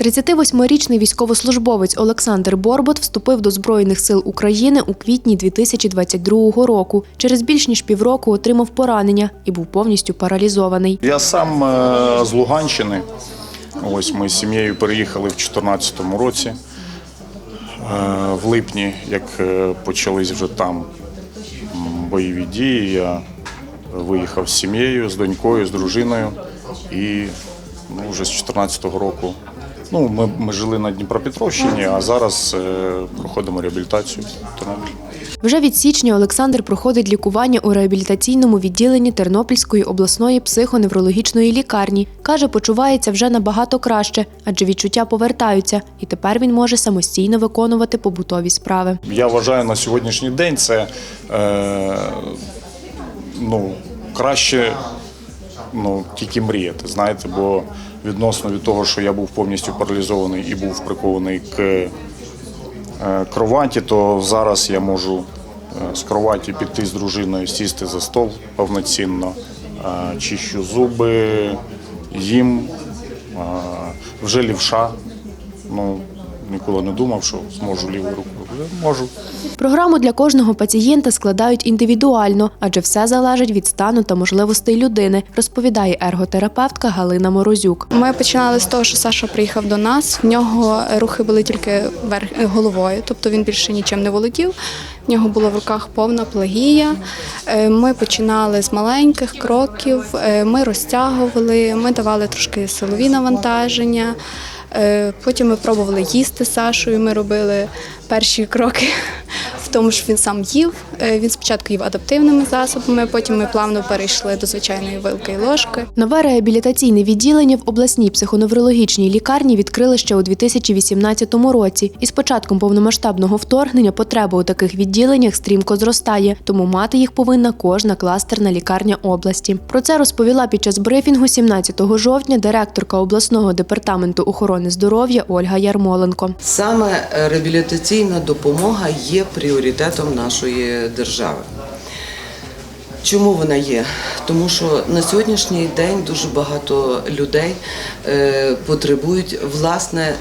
38-річний військовослужбовець Олександр Борбот вступив до Збройних сил України у квітні 2022 року. Через більш ніж півроку отримав поранення і був повністю паралізований. Я сам е, з Луганщини. Ось ми з сім'єю переїхали в 2014 році. Е, В липні, як е, почались вже там бойові дії, я виїхав з сім'єю, з донькою, з дружиною. І ну, вже з 2014 року ну, ми, ми жили на Дніпропетровщині, а зараз е, проходимо реабілітацію в Тернополі. Вже від січня Олександр проходить лікування у реабілітаційному відділенні Тернопільської обласної психоневрологічної лікарні. Каже, почувається вже набагато краще, адже відчуття повертаються, і тепер він може самостійно виконувати побутові справи. Я вважаю на сьогоднішній день це е, ну, краще ну, тільки мріяти, знаєте, бо відносно від того, що я був повністю паралізований і був прикований к е, кроваті, то зараз я можу е, з кроваті піти з дружиною, сісти за стол повноцінно, е, чищу зуби, їм, вже лівша. Ну, ніколи не думав, що зможу рукою. Вже Можу. Програму для кожного пацієнта складають індивідуально, адже все залежить від стану та можливостей людини, розповідає ерготерапевтка Галина Морозюк. Ми починали з того, що Саша приїхав до нас. В нього рухи були тільки верх головою, тобто він більше нічим не володів. В нього була в руках повна плагія. Е, Ми починали з маленьких кроків, е, ми розтягували, ми давали трошки силові навантаження. Е, Потім ми пробували їсти Сашою. Ми робили перші кроки тому, що він сам їв. Е, Він спочатку їв адаптивними засобами, потім ми плавно перейшли до звичайної вилки і ложки. Нове реабілітаційне відділення в обласній психоневрологічній лікарні відкрили ще у 2018 році. І з початком повномасштабного вторгнення потреба у таких відділеннях стрімко зростає, тому мати їх повинна кожна кластерна лікарня області. Про це розповіла під час брифінгу 17 жовтня директорка обласного департаменту охорони здоров'я Ольга Ярмоленко. Саме реабілітаційна допомога є пріоритетом нашої держави. Чому вона є? Тому що на сьогоднішній день дуже багато людей е, потребують власне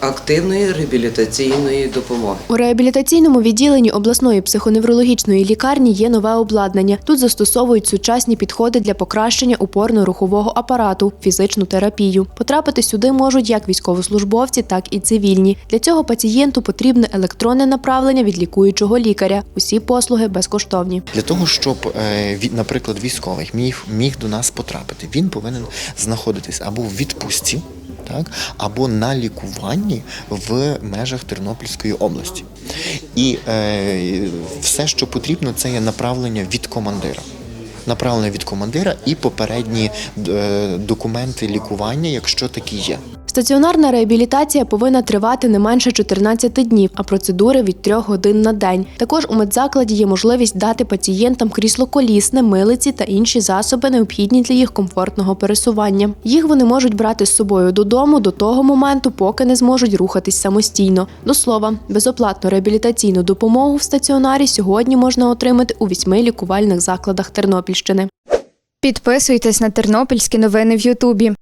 активної реабілітаційної допомоги. У реабілітаційному відділенні обласної психоневрологічної лікарні є нове обладнання. Тут застосовують сучасні підходи для покращення опорно-рухового апарату, фізичну терапію. Потрапити сюди можуть як військовослужбовці, так і цивільні. Для цього пацієнту потрібне електронне направлення від лікуючого лікаря. Усі послуги безкоштовні. Для того, щоб, е, наприклад, військовий міг, міг до нас потрапити, він повинен знаходитись або в відпустці, так, або на лікуванні в межах Тернопільської області. І е, все, що потрібно, це є направлення від командира. Направлення від командира і попередні е, документи лікування, якщо такі є. Стаціонарна реабілітація повинна тривати не менше 14 днів, а процедури від 3 годин на день. Також у медзакладі є можливість дати пацієнтам крісло колісне, милиці та інші засоби, необхідні для їх комфортного пересування. Їх вони можуть брати з собою додому до того моменту, поки не зможуть рухатись самостійно. До слова, безоплатну реабілітаційну допомогу в стаціонарі сьогодні можна отримати у вісьми лікувальних закладах Тернопільщини. Підписуйтесь на тернопільські новини в Ютубі.